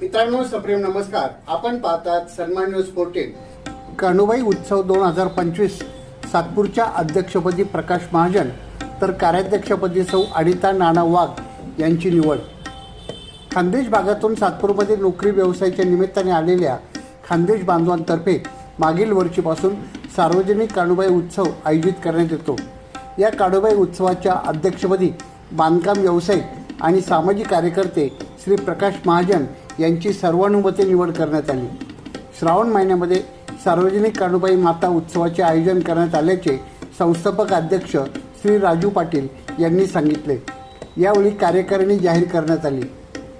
मित्रांनो सप्रेम नमस्कार. आपण पाहतात सन्मान न्यूज फोर्टीन कानुबाई उत्सव दोन हजार पंचवीस सातपूरच्या अध्यक्षपदी प्रकाश महाजन तर कार्याध्यक्षपदी सौ अनिता नाना वाघ यांची निवड. खानदेश भागातून सातपूरमध्ये नोकरी व्यवसायाच्या निमित्ताने आलेल्या खानदेश बांधवांतर्फे मागील वर्षीपासून सार्वजनिक काणूबाई उत्सव आयोजित करण्यात येतो. या काणूबाई उत्सवाच्या अध्यक्षपदी बांधकाम व्यावसायिक आणि सामाजिक कार्यकर्ते श्री प्रकाश महाजन यांची सर्वानुमते निवड करण्यात आली. श्रावण महिन्यामध्ये सार्वजनिक कानुबाई माता उत्सवाचे आयोजन करण्यात आल्याचे संस्थापक अध्यक्ष श्री राजू पाटील यांनी सांगितले. यावेळी कार्यकारिणी जाहीर करण्यात आली.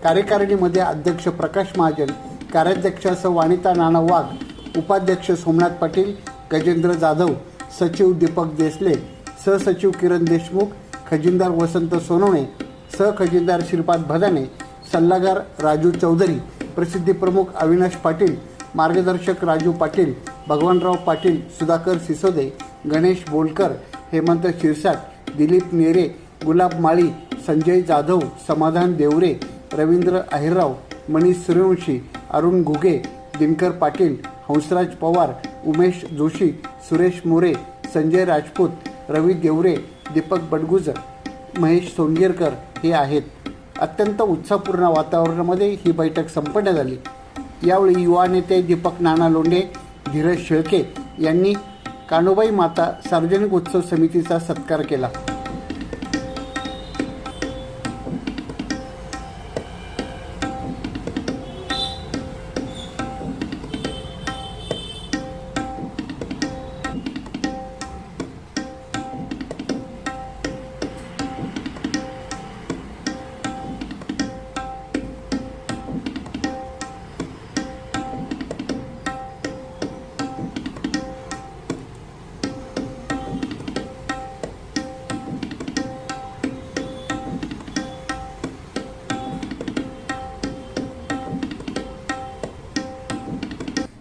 कार्यकारिणीमध्ये अध्यक्ष प्रकाश महाजन कार्याध्यक्ष वाणिता नाना वाघ उपाध्यक्ष सोमनाथ पाटील गजेंद्र जाधव सचिव दीपक देसले सहसचिव किरण देशमुख खजिनदार वसंत सोनवणे सहखजिनदार श्रीपाद भदाने सल्लागार राजू चौधरी प्रसिद्धी प्रमुख अविनाश पाटील मार्गदर्शक राजू पाटील भगवानराव पाटील सुधाकर सिसोदे गणेश बोलकर हेमंत शिरसाट दिलीप नेरे गुलाब माळी संजय जाधव समाधान देवरे रवींद्र अहिरराव मनीष सूर्यवंशी अरुण घुगे दिनकर पाटील हंसराज पवार उमेश जोशी सुरेश मोरे संजय राजपूत रवी देवरे दीपक बडगुजर महेश सोनगेरकर हे आहेत. अत्यंत उत्साहपूर्ण वातावरणामध्ये ही बैठक संपन्न झाली. यावेळी युवा नेते दीपक नाना लोंढे धीरज शेळके यांनी कानुबाई माता सार्वजनिक उत्सव समितीचा सत्कार केला.